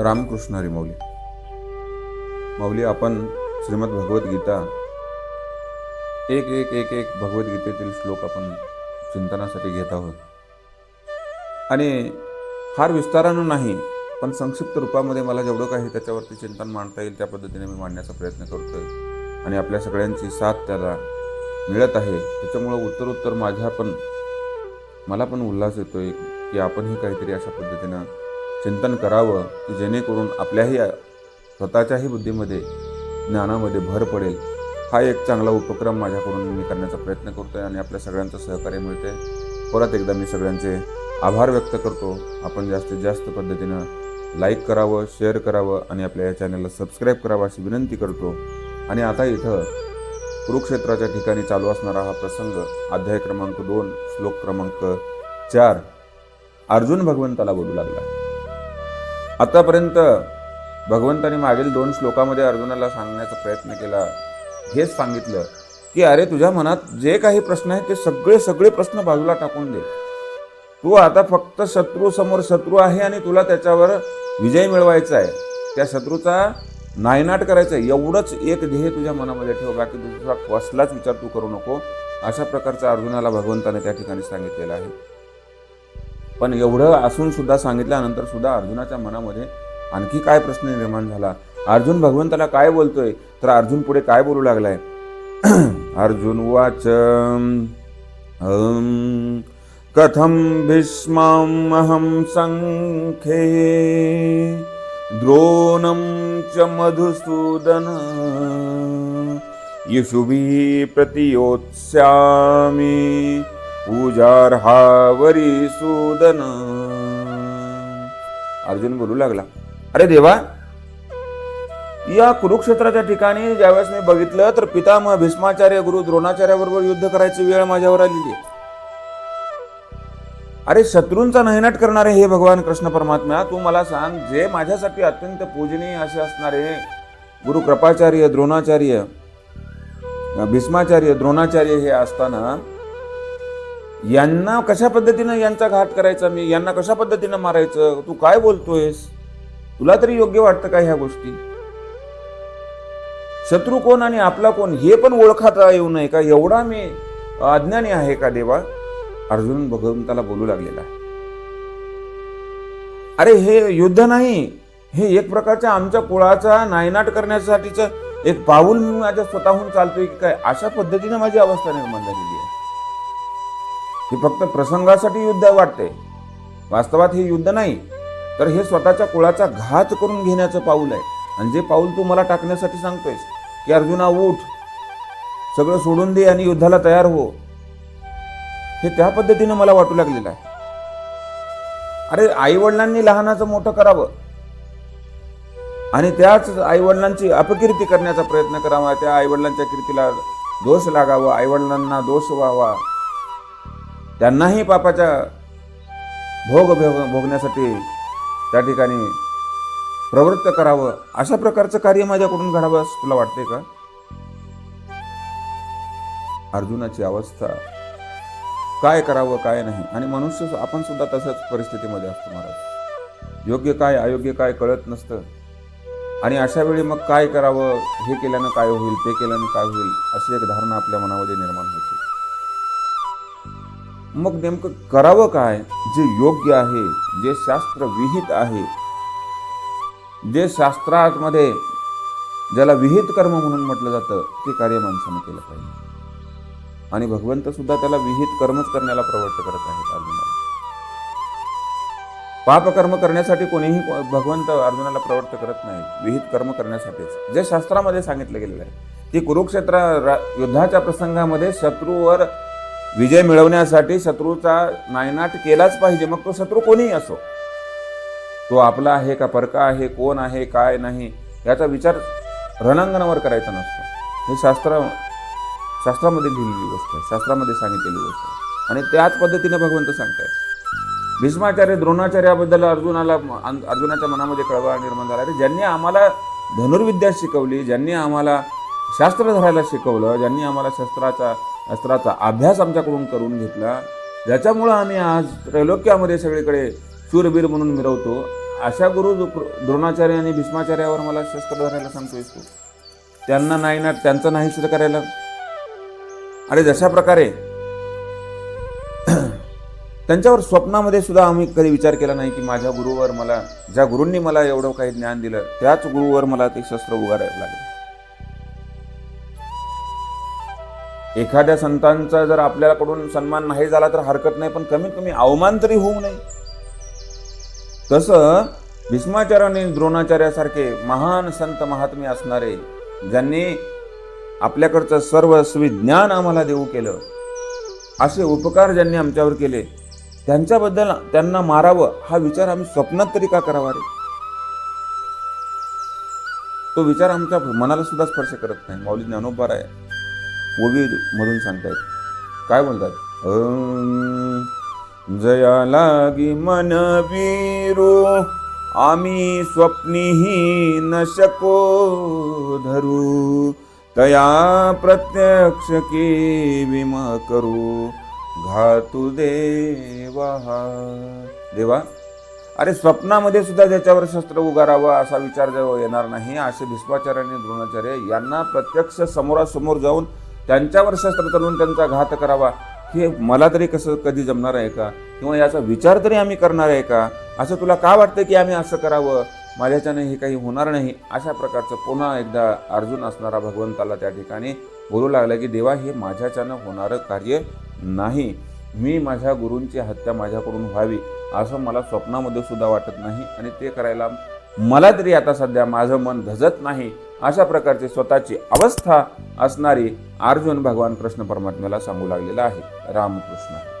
रामकृष्ण हरी माऊली माऊली आपण श्रीमद भगवद्गीता एक एक एक एक भगवद्गीतेतील श्लोक आपण चिंतनासाठी घेत आहोत. आणि फार विस्तारानं नाही पण संक्षिप्त रूपामध्ये मला जेवढं काही त्याच्यावरती चिंतन मांडता येईल त्या पद्धतीने मी मांडण्याचा प्रयत्न करतोय. आणि आपल्या सगळ्यांची साथ त्याला मिळत आहे. त्याच्यामुळं उत्तरोत्तर माझ्या पण मला पण उल्हास येतोय की आपणही काहीतरी अशा पद्धतीनं चिंतन करावं की जेणेकरून आपल्याही स्वतःच्याही बुद्धीमध्ये ज्ञानामध्ये भर पडेल. हा एक चांगला उपक्रम माझ्याकडून मी करण्याचा प्रयत्न करतो आहे आणि आपल्या सगळ्यांचं सहकार्य मिळते परत एकदा मी सगळ्यांचे आभार व्यक्त करतो. आपण जास्तीत जास्त पद्धतीनं लाईक करावं शेअर करावं आणि आपल्या या चॅनलला सबस्क्राईब करावं अशी विनंती करतो. आणि आता इथं कुरुक्षेत्राच्या ठिकाणी चालू असणारा हा प्रसंग अध्याय क्रमांक दोन श्लोक क्रमांक चार. अर्जुन भगवंताला बोलू लागला. आतापर्यंत भगवंताने मागील दोन श्लोकामध्ये अर्जुनाला सांगण्याचा प्रयत्न केला. हेच सांगितलं की अरे तुझ्या मनात जे काही प्रश्न आहेत ते सगळे सगळे प्रश्न बाजूला टाकून दे. तू आता फक्त शत्रू समोर शत्रू आहे आणि तुला त्याच्यावर विजय मिळवायचा आहे. त्या शत्रूचा नायनाट करायचा आहे. एवढंच एक ध्येय तुझ्या मनामध्ये ठेव बाकी दुसरा कसलाच विचार तू करू नको. अशा प्रकारचा अर्जुनाला भगवंताने त्या ठिकाणी सांगितलेलं आहे. पण एवढं असून सुद्धा सांगितल्यानंतर सुद्धा अर्जुनाच्या मनामध्ये आणखी काय प्रश्न निर्माण झाला? अर्जुन भगवंताला काय बोलतोय? तर अर्जुन पुढे काय बोलू लागलाय? अर्जुन वाच कथम भीष्माहम संखे द्रोणं च मधुसूदन यशुभी प्रतियोत्स्यामि। वरी सुदन. अर्जुन बोलू लागला अरे देवा या कुरुक्षेत्राच्या ठिकाणी ज्यावेळेस मी बघितलं तर पितामह भीष्माचार्य गुरु द्रोणाचार्याबरोबर युद्ध करायची वेळ माझ्यावर आलेली आहे. अरे शत्रूंचा नयनाट करणारे हे भगवान कृष्ण परमात्मा तू मला सांग जे माझ्यासाठी अत्यंत पूजनीय असे असणारे गुरु कृपाचार्य द्रोणाचार्य भीष्माचार्य द्रोणाचार्य हे असताना यांना कशा पद्धतीनं यांचा घात करायचा? मी यांना कशा पद्धतीनं मारायचं? तू काय बोलतोयस? तुला तरी योग्य वाटतं का ह्या गोष्टी? शत्रू कोण आणि आपला कोण हे पण ओळखाता येऊ नये का? एवढा मी अज्ञानी आहे का देवा? अर्जुन भगवंताला बोलू लागलेला अरे हे युद्ध नाही. हे एक प्रकारच्या आमच्या कुळाचा नायनाट करण्यासाठीच एक पाऊल मी माझ्या स्वतःहून चालतोय की काय? अशा पद्धतीने माझी अवस्था निर्माण झालेली आहे. हे फक्त प्रसंगासाठी युद्ध वाटते. वास्तवात हे युद्ध नाही तर हे स्वतःच्या कुळाचा घात करून घेण्याचं पाऊल आहे. आणि जे पाऊल तू मला टाकण्यासाठी सांगतोयस की अर्जुना उठ सगळं सोडून दे आणि युद्धाला तयार हो हे त्या पद्धतीनं मला वाटू लागलेलं आहे. अरे आई वडिलांनी लहानाचं मोठं करावं. आणि त्याच आई वडिलांची अपकीर्ती करण्याचा प्रयत्न करावा. त्या आई वडिलांच्या कीर्तीला दोष लागावा आई वडिलांना दोष व्हावा. त्यांनाही पापाच्या भोग भोग- भोगण्यासाठी त्या ठिकाणी प्रवृत्त करावं अशा प्रकारचं कार्य माझ्याकडून घडावं तुला वाटतंय का? अर्जुनाची अवस्था काय करावं काय नाही? आणि मनुष्य आपण सुद्धा तशाच परिस्थितीमध्ये असतो महाराज. योग्य काय अयोग्य काय कळत नसतं. आणि अशा वेळी मग काय करावं हे केल्यानं काय होईल ते केल्यानं काय होईल अशी एक धारणा आपल्या मनामध्ये निर्माण होते. मग नेमकं करावं काय? जे योग्य आहे जे शास्त्र विहित आहे जे शास्त्रामध्ये ज्याला विहित कर्म म्हणून म्हटलं जातं ते कार्य माणसाने केलं पाहिजे. आणि भगवंत सुद्धा त्याला विहित कर्मच करण्याला प्रवृत्त करत आहेत अर्जुनाला पापकर्म करण्यासाठी कोणीही भगवंत अर्जुनाला प्रवृत्त करत नाही. विहित कर्म करण्यासाठीच. जे शास्त्रामध्ये सांगितलं गेलेलं आहे की कुरुक्षेत्र युद्धाच्या प्रसंगामध्ये शत्रूवर विजय मिळवण्यासाठी शत्रूचा नायनाट केलाच पाहिजे मग तो शत्रू कोणीही असो. तो आपला आहे का परका आहे कोण आहे काय नाही याचा विचार रणांगणावर करायचा नसतो. हे शास्त्र शास्त्रामध्ये लिहिलेली गोष्ट आहे शास्त्रामध्ये सांगितलेली गोष्ट आहे. आणि त्याच पद्धतीने भगवंत सांगताय भीष्माचार्य द्रोणाचार्याबद्दल अर्जुनाला अर्जुनाच्या मनामध्ये कळवा निर्माण झाला. तर ज्यांनी आम्हाला धनुर्विद्या शिकवली ज्यांनी आम्हाला शास्त्र धरायला शिकवलं ज्यांनी आम्हाला शस्त्राचा अस्त्राचा अभ्यास आमच्याकडून करून घेतला. ज्याच्यामुळं आम्ही आज त्रैलोक्यामध्ये सगळीकडे शूरवीर म्हणून मिरवतो. अशा गुरु द्रोणाचार्य आणि भीष्माचार्यावर मला शस्त्र धरायला सांगतोय तू त्यांना नाही ना त्यांचं नाही सुद्धा करायला. आणि जशा प्रकारे त्यांच्यावर स्वप्नामध्ये सुद्धा आम्ही कधी विचार केला नाही की माझ्या गुरुवर मला ज्या गुरूंनी मला एवढं काही ज्ञान दिलं त्याच गुरुवर मला ते शस्त्र उगारायला लागले. एखाद्या संतांचा जर आपल्याकडून सन्मान नाही झाला तर हरकत नाही पण कमीत कमी अवमान तरी होऊ नये. तसं भीष्माचार्य आणि द्रोणाचार्यासारखे महान संत महात्मे असणारे ज्यांनी आपल्याकडचं सर्वस्वी ज्ञान आम्हाला देऊ केलं असे उपकार ज्यांनी आमच्यावर केले त्यांच्याबद्दल त्यांना मारावं हा विचार आम्ही स्वप्नात तरी का करावा रे? तो विचार आमच्या मनाला सुद्धा स्पर्श करत नाही. माऊली ज्ञानोबार आहे. ओवी मधून सांगतायत. काय बोलतात? जया लागी मन विरू आम्ही स्वप्नीही न शको धरू तया प्रत्यक्ष की विम करू घातू देवा. देवा अरे स्वप्नामध्ये सुद्धा त्याच्यावर शस्त्र उगारावं असा विचार जेव्हा येणार नाही असे भीष्माचार्य आणि द्रोणाचार्य यांना प्रत्यक्ष समोरासमोर जाऊन त्यांच्यावर शस्त्र चालवून त्यांचा घात करावा. हे मला तरी कसं कधी जमणार आहे का? किंवा याचा विचार तरी आम्ही करणार आहे का? असं तुला का वाटतं की आम्ही असं करावं? माझ्याच्याने हे काही होणार नाही. अशा प्रकारचं पुन्हा एकदा अर्जुन असणारा भगवंताला त्या ठिकाणी बोलू लागला की देवा हे माझ्याच्यानं होणारं कार्य नाही. मी माझ्या गुरूंची हत्या माझ्याकडून व्हावी असं मला स्वप्नामध्ये सुद्धा वाटत नाही आणि ते करायला मला तरी आता सध्या माझं मन धजत नाही. अशा प्रकारची स्वतःची अवस्था असणारी अर्जुन भगवान कृष्ण परमात्म्याला सांगू लागलेला आहे. रामकृष्ण.